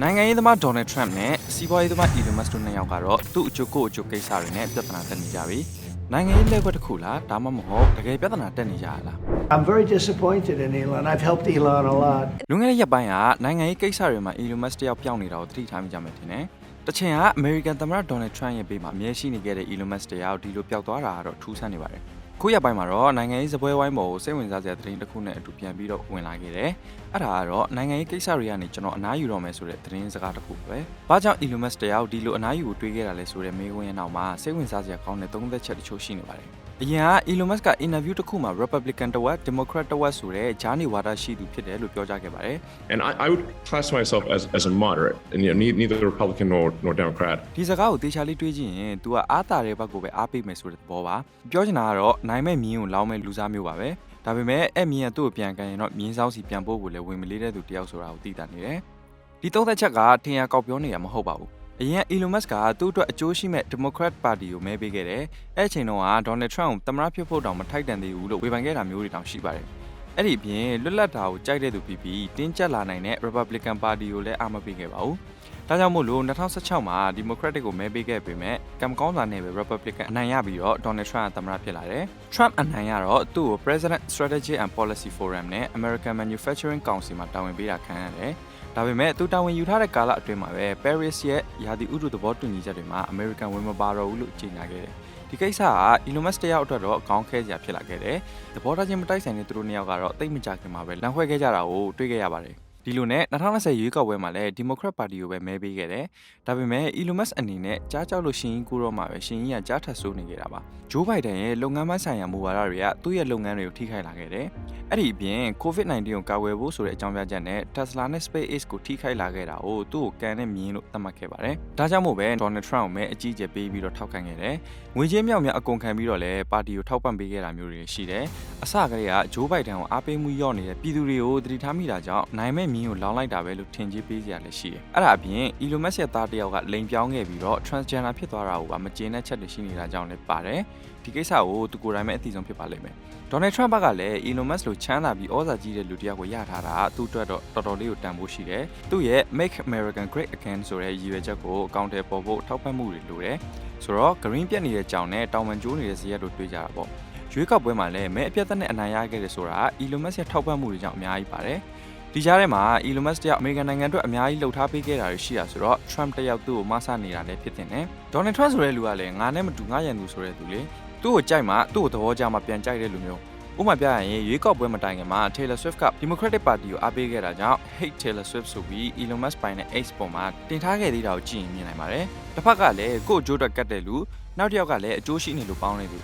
နိုင်ငံရေးသမားဒေါ်နယ်ထရမ့်နဲ့စီးပွားရေးသမားအီလန်မတ်စ်တို့နှစ်ယောက်ကတော့သူ့အကျိုးကိုယ့်အကျိုးကိစ္စတွေနဲ့ပြဿနာတက်နေကြပြီနိုင်ငံရေးလက်ကွက်တစ်ခုလားဒါမှမဟုတ်တကယ်ပြဿနာတက်နေကြရလား I'm very disappointed in Elon. I've helped Elon a lot. လွန်ခဲ့တဲ့ရက်ပိုင်းကနိုင်ငံရေးကိစ္စတွေမှာအီလန်မတ်စ်တယောက်ပြောင်းနေတာကိုသတိထားမိကြမယ်ထင်တယ်တစ်ချိန်ကအမေရိကန်သမ္မတဒေါ်နယ်ထရမ့်ရဲ့ဘေးမှာအမြဲရှိနေခဲ့တဲ့ Elon Musk တယောက်ဒီလိုပျောက်သွားတာကတော့ထူးဆန်းနေပါတယ် ခုရက်ပိုင်းမှာတော့နိုင်ငံရေးစပွဲဝိုင်းပေါ်ကိုစိတ်ဝင်စားစရာသတင်းတစ်ခုနဲ့အတူပြန်ပြီးတော့ဝင်လာခဲ့တယ်။အဲ့ဒါကတော့နိုင်ငံရေးကိစ္စတွေကနေကျွန်တော်အနားယူတော့မယ်ဆိုတဲ့သတင်းစကားတစ်ခုပဲ။ဘာကြောင့် Elon Musk တယောက်ဒီလိုအနားယူကိုတွေးခဲ့တာလဲဆိုတဲ့မေးခွန်းရဲ့နောက်မှာစိတ်ဝင်စားစရာကောင်းတဲ့သုံးသက်ချက်တချို့ရှိနေပါတယ်။ အရင်က Elon Musk က interview တစ်ခုမှာ Republican တဝက် Democrat တဝက်ဆိုတဲ့ဂျာနေဝါဒရှိသူဖြစ်တယ်လို့ပြောကြားခဲ့ပါတယ်။ And I, I would class myself as, as a moderate, and you know, ne- neither Republican nor, nor Democrat. ဒီစကားကိုတေချာလေးတွေးကြည့်ရင် तू ကအားတာတဲ့ဘက်ကိုပဲအားပေးမယ်ဆိုတဲ့သဘောပါပြောချင်တာကတော့နိုင်မဲ့မြင်းကိုလောင်းမဲ့လူစားမျိုးပါပဲဒါပေမဲ့အဲ့မြင်းကသူ့ကိုပြန်ကန်ရင်တော့မြင်းဆောင်စီပြန်ပို့ဖို့လည်းဝင်မလေးတဲ့သူတယောက်ဆိုတာကိုသိတာနေတယ်ဒီသုံးသက်ချက်ကထင်ရကောက်ပြောနေရမဟုတ်ပါဘူး အရင် Elon Musk ကသူ့အတွက်အကျိုးရှိမဲ့ Democrat Party ကိုမဲပေးခဲ့တယ်အဲ့အချိန်တုန်းက Donald Trump ကိုသမ္မတဖြစ်ဖို့တောင်မထိုက်တန်သေးဘူးလို့ဝေဖန်ခဲ့တာမျိုးတွေတောင်ရှိပါတယ်အဲ့ဒီအပြင်လွတ်လပ်တာကိုကြိုက်တဲ့သူဖြစ်ပြီးတင်းကျပ်လာနိုင်တဲ့ Republican Party ကိုလည်းအားမပေးခဲ့ပါဘူး။ဒါကြောင့်မို့လို့2016မှာ Democratic ကိုမဲပေးခဲ့ပေမဲ့ကံမကောင်းစွာနဲ့ပဲ Republican အနိုင်ရပြီးတော့ Donald Trump ကသမ္မတဖြစ်လာတယ်။ Trump အနိုင်ရတော့သူ့ကို President Strategy and Policy Forum နဲ့ American Manufacturing Council မှာတာဝန်ပေးတာခံရတယ်။ ဒါပေမဲ့သူတာဝန်ယူထားတဲ့ကာလအတွင်းမှာပဲ Paris ရဲ့ရာသီဥတုသဘောတူညီချက်တွေမှာ American ဝင်မပါတော့ဘူးလို့ကြေညာခဲ့တယ်။ဒီကိစ္စက Elon Musk တယောက်အတွက်တော့အကောင်းခဲစရာဖြစ်လာခဲ့တယ်။သဘောထားချင်းမတိုက်ဆိုင်တဲ့သူတို့နှစ်ယောက်ကတော့တိတ်မကြခင်မှာပဲလမ်းခွဲခဲ့ကြတာကိုတွေ့ခဲ့ရပါတယ်။ ဒီလိုနဲ့2020ရွေးကောက်ပွဲမှာလည်း Democrat Party ကိုပဲမဲပေးခဲ့တယ်။ဒါပေမဲ့ Elon Musk အနေနဲ့ကြားကြောက်လို့ရှင်ကြီးကိုတော့မှပဲရှင်ကြီးကကြားထပ်ဆိုးနေခဲ့တာပါ။ Joe Biden ရဲ့လုပ်ငန်းပိုင်းဆိုင်ရာမူဝါဒတွေကသူ့ရဲ့လုပ်ငန်းတွေကိုထိခိုက်လာခဲ့တယ်။အဲ့ဒီအပြင် COVID-19 ကိုကာကွယ်ဖို့ဆိုတဲ့အကြောင်းပြချက်နဲ့ Tesla နဲ့ SpaceX ကိုထိခိုက်လာခဲ့တာကိုသူ့ကိုကန်နဲ့မြင်းလို့သတ်မှတ်ခဲ့ပါတယ်။ဒါကြောင့်မို့ပဲ Donald Trump ကိုမဲအကြီးအကျယ်ပေးပြီးတော့ထောက်ခံခဲ့တယ်။ငွေကြေးမြောက်များအကုန်ခံပြီးတော့လည်းပါတီကိုထောက်ပံ့ပေးခဲ့တာမျိုးတွေရှိတယ်။အစကတည်းက Joe Biden ကိုအားပေးမှုလျော့နေတဲ့ပြည်သူတွေကိုသတိထားမိတာကြောင့်နိုင်မဲ့မြင်းကိုလောင်းလိုက်တာပဲလို့ထင်ကြီးပေးစရာလည်းရှိတယ်။အဲ့ဒါအပြင် Elon Musk ရဲ့သားတစ်ယောက်ကလိန်ပြောင်းခဲ့ပြီးတော့ transgender ဖြစ်သွားတာကိုပါမကျေနပ်ချက်တွေရှိနေတာကြောင့်လည်းပါတယ်။ဒီကိစ္စကိုသူကိုယ်တိုင်ပဲအသိဆုံးဖြစ်ပါလိမ့်မယ်။ Donald Trump ဘက်ကလည်း Elon Musk လိုချမ်းသာပြီးဩဇာကြီးတဲ့လူတစ်ယောက်ကိုရထားတာသူ့အတွက်တော့တော်တော်လေးကိုတန်ဖိုးရှိတယ်။သူ့ရဲ့ Make American Great Again ဆိုတဲ့ရည်ရွယ်ချက်ကိုအကောင့်ထဲပေါ်ဖို့ထောက်ပံ့မှုတွေလိုတယ်။ဆိုတော့ green ပြက်နေတဲ့ကြောင်နဲ့တောင်ပန်ကျိုးနေတဲ့ဇရက်တို့တွေ့ကြတာပေါ့။ရွေးကောက်ပွဲမှာလည်းမဲအပြတ်သက်နဲ့အနိုင်ရခဲ့တယ်ဆိုတာ Elon Musk ရဲ့ထောက်ပံ့မှုတွေကြောင့်အများကြီးပါတယ်။ ဒီကြားထဲမှာ Elon Musk တယောက်အမေရိကန်နိုင်ငံအတွက်အများကြီးလှုပ်ထားပေးခဲ့တာတွေရှိတာဆိုတော့ Trump တယောက်သူ့ကိုမဆနေတာလည်းဖြစ်တင်တယ်။ Donald Trump ဆိုတဲ့လူကလည်းငါနဲ့မတူငါရန်သူဆိုတဲ့သူလေသူ့ကိုကြိုက်မှသူ့ကိုသဘောကျမှပြန်ကြိုက်တဲ့လူမျိုးဥပမာပြရရင်ရွေးကောက်ပွဲမတိုင်ခင်မှာ Taylor Swift က Democratic Party ကိုအားပေးခဲ့တာကြောင့် Hate Taylor Swift ဆိုပြီး Elon Musk ပိုင်တဲ့ X ပေါ်မှာတင်ထားခဲ့သေးတာကိုကြည့်ရင်မြင်နိုင်ပါတယ်။တစ်ဖက်ကလည်းကို့အကျိုးအတွက်ကတ်တဲ့လူနောက်တစ်ယောက်ကလည်းအကျိုးရှိနေလို့ပေါင်းနေသူ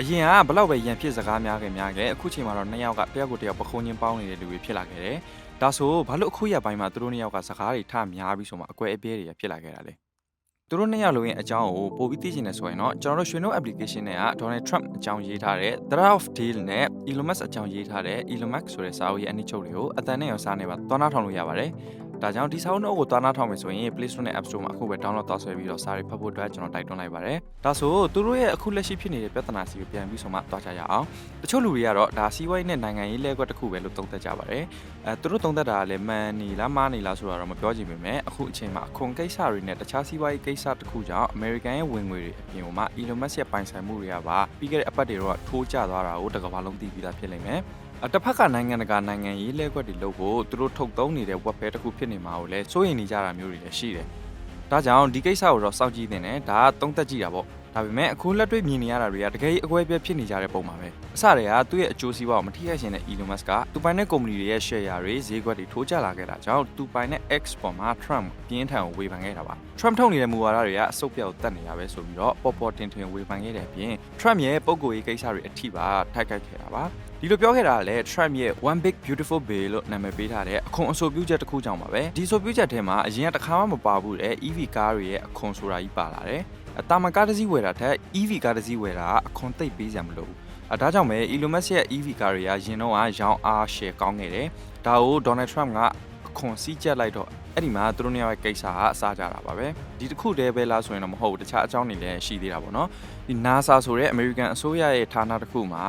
အရင်ကဘလောက်ပဲရန်ဖြစ်စကားများခဲ့များခဲ့အခုချိန်မှာတော့နှစ်ယောက်ကတယောက်ကိုတယောက်ပခုံးချင်းပေါင်းနေတဲ့လူတွေဖြစ်လာခဲ့တယ်။ ဒါဆိုဘာလို့အခုရက်ပိုင်းမှာသူတို့နှစ်ယောက်ကစကားတွေထများပြီးဆိုမှအကွဲအပြဲတွေဖြစ်လာခဲ့တာလဲ။သူတို့နှစ်ယောက်လုံးရဲ့အကြောင်းကိုပို့ပြီးသိချင်တယ်ဆိုရင်တော့ကျွန်တော်တို့ရွှေနှုတ် application နဲ့က Donald Trump အကြောင်းရေးထားတဲ့ The of Deal နဲ့ Elon Musk အကြောင်းရေးထားတဲ့ Elon Musk ဆိုတဲ့စာအုပ်ရဲ့အနည်းချုပ်တွေကိုအတန်နဲ့ရောစားနေပါသွားနာထောင်လို့ရပါတယ်။ ဒါကြောင့်ဒီစာအုပ်နှုတ်ကိုသွားနာထောင်မယ်ဆိုရင် Play Store နဲ့ App Store မှာအခုပဲ download သွားဆွဲပြီးတော့စာတွေဖတ်ဖို့အတွက်ကျွန်တော်တိုက်တွန်းလိုက်ပါတယ်။ဒါဆိုသူတို့ရဲ့အခုလက်ရှိဖြစ်နေတဲ့ပြဿနာစီကိုပြန်ပြီးဆိုမှသွားကြရအောင်။တချို့လူတွေကတော့ဒါစီးပွားရေးနဲ့နိုင်ငံရေးလဲကွက်တစ်ခုပဲလို့သုံးသပ်ကြပါတယ်။အဲသူတို့သုံးသပ်တာကလည်းမှန်နေလားမှားနေလားဆိုတာတော့မပြောချင်ပေမဲ့အခုအချိန်မှာအခွန်ကိစ္စတွေနဲ့တခြားစီးပွားရေးကိစ္စတစ်ခုကြောင့် American ရဲ့ဝင်ငွေတွေအပြင်မှာ Elon Musk ရဲ့ပိုင်ဆိုင်မှုတွေကပါပြီးခဲ့တဲ့အပတ်တွေတော့ထိုးကျသွားတာကိုတစ်ကမ္ဘာလုံးသိပြီးသားဖြစ်လိမ့်မယ်။အ တစ်ဖက်ကနိုင်ငံတကာနိုင်ငံရေးလဲကွက်တွေလို့ဖို့သူတို့ထုတ်သုံးနေတဲ့ web ပဲတစ်ခုဖြစ်နေမှာကိုလည်းစိုးရိမ်နေကြတာမျိုးတွေလည်းရှိတယ်။ဒါကြောင့်ဒီကိစ္စကိုတော့စောင့်ကြည့်နေတယ်ဒါကသုံးသက်ကြည့်တာပေါ့။ဒါပေမဲ့အခုလက်တွေ့မြင်နေရတာတွေကတကယ်အကွဲအပြဲဖြစ်နေကြတဲ့ပုံပါပဲအစတည်းကသူ့ရဲ့အကျိုးစီးပွားကိုမထိခိုက်ရှင်တဲ့ Elon Musk ကသူပိုင်တဲ့ကုမ္ပဏီတွေရဲ့ share တွေဈေးကွက်တွေထိုးကျလာခဲ့တာကြောင့်သူပိုင်တဲ့ X ပေါ်မှာ Trump ပြင်းထန်ကိုဝေဖန်ခဲ့တာပါ Trump ထုတ်နေတဲ့မူဝါဒတွေကအဆုတ်ပြောက်တက်နေရပဲဆိုပြီးတော့ပေါ်ပေါ်တင်တင်ဝေဖန်ခဲ့တဲ့အပြင် Trump ရဲ့ပုံကိုယ်ရေးကိစ္စတွေအထိပါထိုက်ခိုက်ခဲ့တာပါ ဒီလိုပြောခဲ့တာကလည်း Trump ရဲ့ One Big Beautiful Bill လို့နာမည်ပေးထားတဲ့အခွန်အဆိုပြုချက်တစ်ခုကြောင့်ပါပဲဒီဆိုပြုချက်ထဲမှာအရင်ကတစ်ခါမှမပါဘူးတဲ့ EV ကားတွေရဲ့အခွန်ဆိုတာကြီးပါလာတယ်အတာမန်ကားတစ်စီးဝယ်တာထက် EV ကားတစ်စီးဝယ်တာကအခွန်သိပ်ပေးစရာမလိုဘူးအဲဒါကြောင့်ပဲ Elon Musk ရဲ့ EV ကားတွေကရင်တော့ကရောင်းအား share ကောင်းခဲ့တယ်ဒါကို Donald Trump ကအခွန်စည်းကျက်လိုက်တော့ အဲ့ဒီမှာသူတို့နှစ်ယောက်ရဲ့ကိစ္စကအစားကြတာပါပဲဒီတစ်ခုတည်းပဲလားဆိုရင်တော့မဟုတ်ဘူးတခြားအကြောင်းတွေလည်းရှိသေးတာပေါ့နော်ဒီ NASA ဆိုတဲ့ American အစိုးရရဲ့ဌာနတစ်ခုမှာ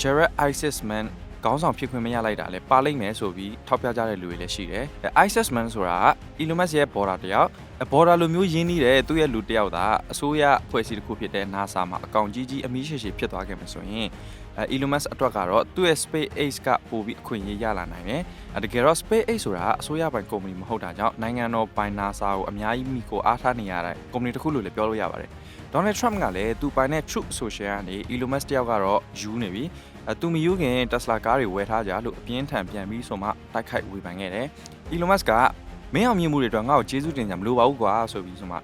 Jared Isaacman ခေါင်းဆောင်ဖြစ်ခွင့်မရလိုက်တာလည်းပါလိမ့်မယ်ဆိုပြီးထောက်ပြကြတဲ့လူတွေလည်းရှိတယ်။ ISIS man ဆိုတာက Elon Musk ရဲ့ border တယောက် border လိုမျိုးရင်းနှီးတဲ့သူ့ရဲ့လူတယောက်သာအစိုးရအဖွဲ့အစည်းတစ်ခုဖြစ်တဲ့ NASA မှာအကောင့်ကြီးကြီးအမီးရှိရှိဖြစ်သွားခဲ့မှာဆိုရင်အဲ Elon Musk အတွက်ကတော့သူ့ရဲ့ SpaceX ကပို့ပြီးအခွင့်အရေးရလာနိုင်တယ်။အဲတကယ်တော့ SpaceX ဆိုတာအစိုးရပိုင်ကုမ္ပဏီမဟုတ်တာကြောင့်နိုင်ငံတော်ပိုင် NASA ကိုအများကြီးမိကိုအားထားနေရတဲ့ကုမ္ပဏီတစ်ခုလို့လည်းပြောလို့ရပါတယ်။ Donald Trump ကလည်းသူပိုင်တဲ့ Truth Social ကနေ Elon Musk တယောက်ကတော့ယူနေပြီ။အဲသူမယူခင် Tesla ကားတွေဝယ်ထားကြလို့အပြင်းထန်ပြန်ပြီးဆိုမှတိုက်ခိုက်ဝေဖန်ခဲ့တယ်။ Elon Musk က မင်းအောင်မြင်မှုတွေအတွက်ငါ့ကိုကျေးဇူးတင်ကြမလို့ပါဘူးကွာဆိုပြီးဆိုမှ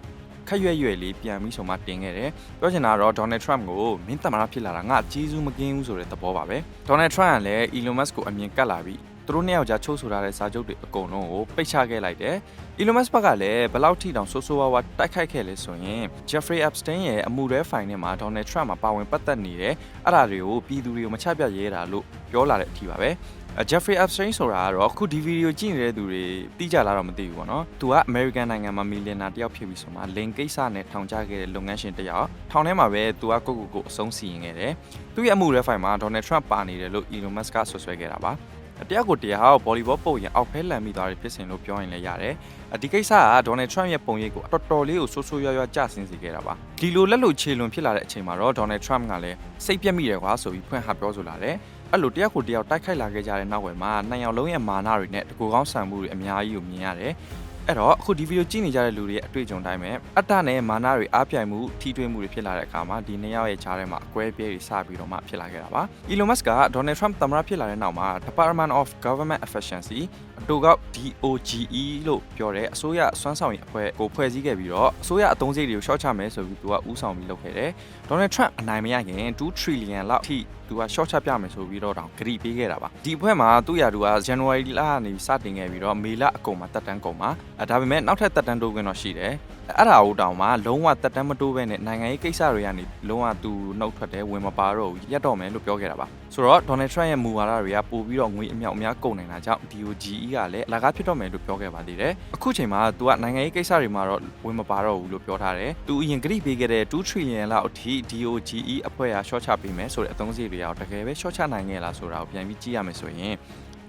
ခက်ရွက်ရွယ်လေးပြန်ပြီးဆိုမှတင်ခဲ့တယ်။ပြောချင်တာကတော့ Donald Trump ကိုမင်းတမန်ဖြစ်လာတာငါကျေးဇူးမကင်းဘူးဆိုတဲ့သဘောပါပဲ။ Donald Trump ကလည်း Elon Musk ကိုအမြင်ကတ်လာပြီးသူတို့နှစ်ယောက်ကြားချုပ်ဆိုထားတဲ့စာချုပ်တွေအကုန်လုံးကိုပိတ်ချခဲ့လိုက်တယ်။ Elon Musk ဘက်ကလည်းဘယ်လောက်ထိတောင်ဆိုးဆိုးဝါးဝါးတိုက်ခိုက်ခဲ့လဲဆိုရင် Jeffrey Epstein ရဲ့အမှုရဲဖိုင်ထဲမှာ Donald Trump မှာပါဝင်ပတ်သက်နေတယ်။အဲ့ဒါတွေကိုပြည်သူတွေကိုမချပြရဲတာလို့ပြောလာတဲ့အထိပါပဲ။ Jeffrey Epstein ဆိုတာကတော့အခုဒီဗီဒီယိုကြည့်နေတဲ့သူတွေသိကြလားတော့မသိဘူးပေါ့နော်။သူက American နိုင်ငံမှာမီလီယံနာတယောက်ဖြစ်ပြီးဆိုမှလိန်ကိစ္စနဲ့ထောင်ချခဲ့တဲ့လုပ်ငန်းရှင်တယောက်ထောင်ထဲမှာပဲသူကကိုကိုကိုအဆုံးစီရင်ခဲ့တယ်။သူ့ရဲ့အမှုရဲဖိုင်မှာ Donald Trump ပါနေတယ်လို့ Elon Musk ကဆွဆွဲခဲ့တာပါ။တရားကိုတရားဘော်လီဘောပုတ်ရင်အောက်ဖဲလန်မိသွားတဲ့ဖြစ်စဉ်လို့ပြောရင်လည်းရတယ်။ဒီကိစ္စကဒေါ်နယ်ထရန့်ရဲ့ပုံရိပ်ကိုတော်တော်လေးကိုဆိုးဆိုးရွားရွားကျဆင်းစေခဲ့တာပါ။ဒီလိုလက်လို့ခြေလွန်ဖြစ်လာတဲ့အချိန်မှာတော့ဒေါ်နယ်ထရန့်ကလည်းစိတ်ပြက်မိတယ်ကွာဆိုပြီးဖွင့်ဟပြောဆိုလာတယ်။ အဲ့လိုတရားကိုတရားတိုက်ခိုက်လာခဲ့ကြတဲ့နောက်ွယ်မှာနှစ်ယောက်လုံးရဲ့မာနတွေနဲ့တကူကောင်းဆန်မှုတွေအများကြီးကိုမြင်ရတယ်။ အဲ့တော့အခုဒီဗီဒီယိုကြည့်နေကြတဲ့လူတွေရဲ့အတွေ့အကြုံတိုင်းပဲအတ္တနဲ့မာနတွေအားပြိုင်မှုထိတွေ့မှုတွေဖြစ်လာတဲ့အခါမှာဒီနှစ်ယောက်ရဲ့ကြားထဲမှာအကွဲပြဲတွေစပြီးတော့မှဖြစ်လာခဲ့တာပါ။ Elon Musk က Donald Trump သမ္မတဖြစ်လာတဲ့နောက်မှာ Department of Government Efficiency အတူကောက် DOGE လို့ပြောတဲ့အစိုးရစွမ်းဆောင်ရည်အဖွဲ့ကိုဖွဲ့စည်းခဲ့ပြီးတော့အစိုးရအသုံးစရိတ်တွေကိုရှော့ချမယ်ဆိုပြီးသူကဦးဆောင်ပြီးလုပ်ခဲ့တယ်။ Donald Trump အနိုင်မရခင်2 trillion လောက်ထိသူက short ချပြမယ်ဆိုပြီးတော့တောင်ဂရိပေးခဲ့တာပါဒီအဖွဲ့မှာသူ့ရာသူက January လကနေစတင်ခဲ့ပြီးတော့မေလအကုန်မှာတက်တန်းကုန်မှာအဲဒါပေမဲ့နောက်ထပ်တက်တန်းတိုးခွင့်တော့ရှိတယ်အဲ့ဒါဦးတောင်မှလုံးဝတက်တန်းမတိုးဘဲနဲ့နိုင်ငံရေးကိစ္စတွေကနေလုံးဝသူနှုတ်ထွက်တယ်ဝင်မပါတော့ဘူးရက်တော့မယ်လို့ပြောခဲ့တာပါဆိုတော့ Donald Trump ရဲ့မူဝါဒတွေကပို့ပြီးတော့ငွေအမြောက်အများကုန်နေတာကြောင့် DOGE ကလည်းအလကားဖြစ်တော့မယ်လို့ပြောခဲ့ပါသေးတယ်အခုချိန်မှာသူကနိုင်ငံရေးကိစ္စတွေမှာတော့ဝင်မပါတော့ဘူးလို့ပြောထားတယ်သူအရင်ဂရိပေးခဲ့တဲ့2 trillion လောက်အထိ DOGE အဖွဲ့က short ချပေးမယ်ဆိုတဲ့အသုံးစရိတ်တွေရောက်တကယ်ပဲ short ချနိုင်ခဲ့လားဆိုတာကိုပြန်ပြီးကြည့်ရမယ်ဆိုရင်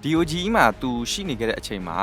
DOGE မှာသူရှိနေခဲ့တဲ့အချိန်မှာ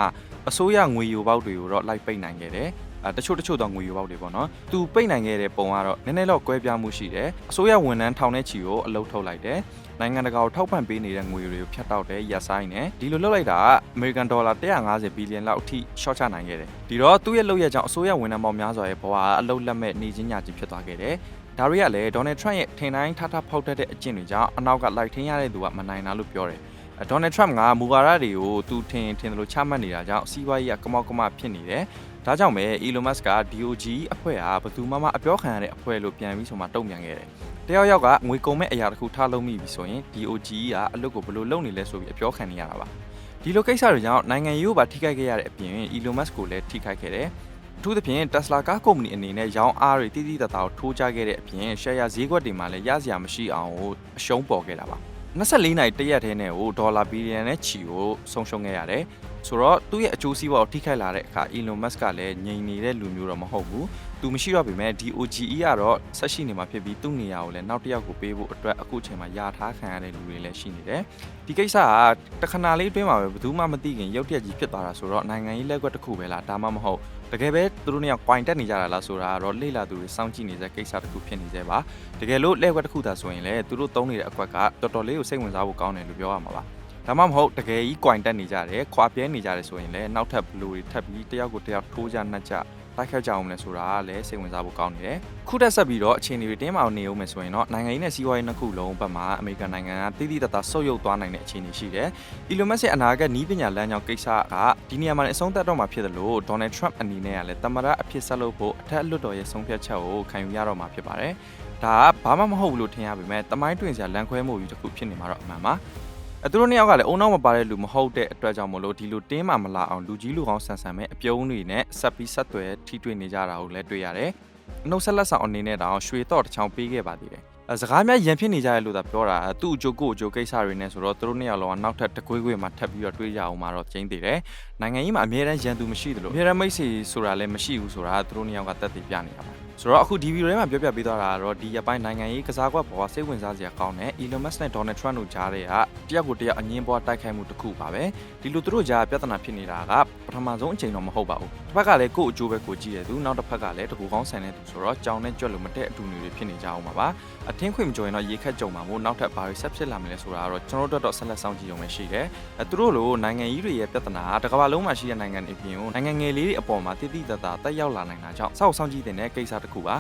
အစိုးရငွေယိုပေါက်တွေကိုတော့လိုက်ပိတ်နိုင်ခဲ့တယ်အဲတချို့တချို့တော့ငွေယူပေါက်တွေပေါ့နော်။သူပိတ်နိုင်ခဲ့တဲ့ပုံကတော့နည်းနည်းတော့ကွဲပြားမှုရှိတယ်။အစိုးရဝန်ထမ်းထောင်တဲ့ချီကိုအလုပ်ထုတ်လိုက်တယ်။နိုင်ငံတကာကိုထောက်ပံ့ပေးနေတဲ့ငွေတွေကိုဖြတ်တောက်တယ်ရက်ဆိုင်တယ်။ဒီလိုလုပ်လိုက်တာကအမေရိကန်ဒေါ်လာ150ဘီလီယံလောက်အထိရှော့ချနိုင်ခဲ့တယ်။ဒီတော့သူ့ရဲ့လုပ်ရကြောင့်အစိုးရဝန်ထမ်းပေါင်းများစွာရဲ့ဘဝအလုပ်လက်မဲ့နေချင်းညချင်းဖြစ်သွားခဲ့တယ်။ဒါတွေကလည်းဒေါ်နယ်ထရန့်ရဲ့ထင်တိုင်းထားထားဖောက်တတ်တဲ့အကျင့်တွေကြောင့်အနောက်ကလိုက်ထင်းရတဲ့သူကမနိုင်တာလို့ပြောတယ်။ ဒေါ်နယ်ထရန့်ကမူဝါဒတွေကိုသူထင်ထင်တယ်လို့ချမှတ်နေတာကြောင့်စီးပွားရေးကကမောက်ကမဖြစ်နေတယ်။ဒါကြောင့်ပဲ Elon Musk က DOGE အဖွဲ့ဟာဘယ်သူမှမအပြောခံရတဲ့အဖွဲ့လို့ပြန်ပြီးဆိုမှတုံ့ပြန်ခဲ့တယ်။တယောက်ယောက်ကငွေကုန်မဲ့အရာတစ်ခုထားလုံးမိပြီဆိုရင် DOGE ကအလုပ်ကိုဘယ်လိုလုပ်နေလဲဆိုပြီးအပြောခံနေရတာပါ။ဒီလိုကိစ္စတွေကြောင့်နိုင်ငံရေးကိုပါထိခိုက်ခဲ့ရတဲ့အပြင် Elon Musk ကိုလည်းထိခိုက်ခဲ့တယ်။အထူးသဖြင့် Tesla ကားကုမ္ပဏီအနေနဲ့ရောင်းအားတွေတိတိတတ်တာကိုထိုးကြခဲ့တဲ့အပြင် share ဈေးကွက်တွေမှာလည်းရစရာမရှိအောင်အရှုံးပေါ်ခဲ့တာပါ 24နိုင်တရက်ထဲနဲ့ကိုဒေါ်လာဘီလီယံနဲ့ချီကိုဆုံးရှုံးခဲ့ရတယ်ဆိုတော့သူ့ရဲ့အကျိုးစီးပွားကိုထိခိုက်လာတဲ့အခါ Elon Musk ကလည်းငြိမ်နေတဲ့လူမျိုးတော့မဟုတ်ဘူးသူမရှိတော့ပေမဲ့ DOGE ကတော့ဆက်ရှိနေမှာဖြစ်ပြီးသူ့နေရာကိုလည်းနောက်တစ်ယောက်ကိုပေးဖို့အတွက်အခုချိန်မှာယာထားခံရတဲ့လူတွေလည်းရှိနေတယ်ဒီကိစ္စကတခဏလေးအတွင်းမှာပဲဘယ်သူမှမသိခင်ရုတ်တရက်ကြီးဖြစ်သွားတာဆိုတော့နိုင်ငံရေးလက်ကွက်တစ်ခုပဲလားဒါမှမဟုတ် တကယ်ပဲသူတို့နှစ်ယောက် point တက်နေကြတာလားဆိုတာကတော့လေ့လာသူတွေစောင့်ကြည့်နေတဲ့ကိစ္စတစ်ခုဖြစ်နေသေးပါတကယ်လို့လက်ကွက်တစ်ခုသာဆိုရင်လည်းသူတို့သုံးနေတဲ့အကွက်ကတော်တော်လေးကိုစိတ်ဝင်စားဖို့ကောင်းတယ်လို့ပြောရမှာပါဒါမှမဟုတ်တကယ်ကြီး coin တက်နေကြတယ်ခွာပြဲနေကြတယ်ဆိုရင်လည်းနောက်ထပ်ဘလူတွေထပ်ပြီးတယောက်ကိုတယောက်ထိုးကြနှက်ကြ တိုက်ခတ်ကြအောင်လဲဆိုတာကလည်းစိတ်ဝင်စားဖို့ကောင်းနေတယ်ခုတက်ဆက်ပြီးတော့အခြေအနေတွေတင်းမာအောင်နေအောင်မယ်ဆိုရင်တော့နိုင်ငံရေးနဲ့စီးပွားရေးနှစ်ခုလုံးဘက်မှာအမေရိကန်နိုင်ငံကတိတိတတ်တာဆုတ်ယုတ်သွားနိုင်တဲ့အခြေအနေရှိတယ်။ Elon Musk ရဲ့အနာဂတ်နီးပညာလမ်းကြောင်းကိစ္စကဒီနေရာမှာလည်းအဆုံးသတ်တော့မှာဖြစ်တယ်လို့ Donald Trump အနေနဲ့ကလည်းတမရအဖြစ်ဆက်လုပ်ဖို့အထက်အလွတ်တော်ရဲ့ဆုံးဖြတ်ချက်ကိုခံယူရတော့မှာဖြစ်ပါတယ်။ဒါကဘာမှမဟုတ်ဘူးလို့ထင်ရပေမဲ့တမိုင်းတွင်စရာလမ်းခွဲမှုကြီးတစ်ခုဖြစ်နေမှာတော့အမှန်ပါ။ အဲသူတို့နှစ်ယောက်ကလည်းအုံနောက်မပါတဲ့လူမဟုတ်တဲ့အတွက်ကြောင့်မလို့ဒီလိုတင်းမာမလာအောင်လူကြီးလူကောင်းဆန်ဆန်ပဲအပြုံးတွေနဲ့ဆက်ပြီးဆက်သွယ်ထိတွေ့နေကြတာကိုလည်းတွေ့ရတယ်။နှုတ်ဆက်လက်ဆောင်အနေနဲ့တောင်ရွှေတော့တစ်ချောင်းပေးခဲ့ပါသေးတယ်။အဲစကားများရန်ဖြစ်နေကြရလို့သာပြောတာသူ့အကျိုးကိုအကျိုးကိစ္စတွေနဲ့ဆိုတော့သူတို့နှစ်ယောက်လုံးကနောက်ထပ်တကွေးကွေးမှထပ်ပြီးတော့တွေးကြအောင်မှာတော့ကျင်းသေးတယ်။နိုင်ငံကြီးမှာအများတန်းရန်သူမရှိသလိုအများတန်းမိတ်ဆွေဆိုတာလည်းမရှိဘူးဆိုတာသူတို့နှစ်ယောက်ကတက်တည်ပြနေတာပါ။ ဆိုတော့အခုဒီဗီဒီယိုထဲမှာပြောပြပေးသွားတာကတော့ဒီရက်ပိုင်းနိုင်ငံရေးကစားကွက်ပေါ်ကစိတ်ဝင်စားစရာကောင်းတဲ့ Elon Musk နဲ့ Donald Trump တို့ကြားတဲ့ကတယောက်ကိုတယောက်အငင်းပွားတိုက်ခိုက်မှုတစ်ခုပါပဲဒီလိုသူတို့ကြားပြဿနာဖြစ်နေတာကပထမဆုံးအချိန်တော့မဟုတ်ပါဘူးတစ်ဖက်ကလည်းကိုယ့်အကျိုးပဲကိုကြည့်ရသူနောက်တစ်ဖက်ကလည်းတကူကောင်းဆန်တဲ့သူဆိုတော့ကြောင်နဲ့ကြွက်လို့မတဲ့အတူတွေဖြစ်နေကြအောင်ပါပါအထင်းခွင့်မကြော်ရင်တော့ရေခက်ကြုံမှာမို့နောက်ထပ်ဘာတွေဆက်ဖြစ်လာမလဲဆိုတာကတော့ကျွန်တော်တို့တော့ဆက်လက်ဆောင်ကြည့်ရုံပဲရှိတယ်အဲသူတို့လိုနိုင်ငံကြီးတွေရဲ့ပြဿနာကတစ်ကမ္ဘာလုံးမှာရှိတဲ့နိုင်ငံတွေပြင်ကိုနိုင်ငံငယ်လေးတွေအပေါ်မှာတည်တည်တတ်တာတက်ရောက်လာနိုင်တာကြောင့်စောက်ဆောင်ကြည့်တဲ့ကိစ္စတစ်ခုပါ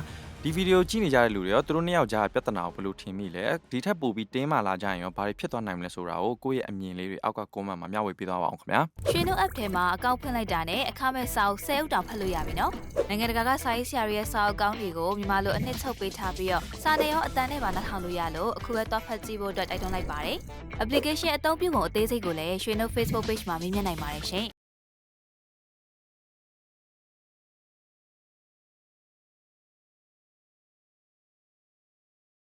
ဒီဗီဒီယိုကြည့်နေကြတဲ့လူတွေရောသူတို့နှစ်ယောက်ကြားပြဿနာကိုဘယ်လိုထင်မိလဲဒီထက်ပိုပြီးတင်းမာလာကြရင်ရောဘာတွေဖြစ်သွားနိုင်မလဲဆိုတာကိုကိုယ့်ရဲ့အမြင်လေးတွေအောက်က comment မှာမျှဝေပေးသွားပါအောင်ခင်ဗျာရွှေနှုတ် app ထဲမှာအကောင့်ဖွင့်လိုက်တာနဲ့အခမဲ့စာအုပ်10အုပ်တောင်ဖတ်လို့ရပြီနော်။နိုင်ငံတကာကစာရေးဆရာတွေရဲ့စာအုပ်ကောင်းတွေကိုမြန်မာလိုအနှစ်ချုပ်ပေးထားပြီးတော့စာနယ်ရောအတန်းနဲ့ပါနှာထောင်လို့ရလို့အခုပဲတော့ဖတ်ကြည့်ဖို့အတွက်တိုက်တွန်းလိုက်ပါတယ်။ application အသုံးပြုပုံအသေးစိတ်ကိုလည်းရွှေနှုတ် Facebook page မှာမြင်မြင်နိုင်ပါတယ်ရှင်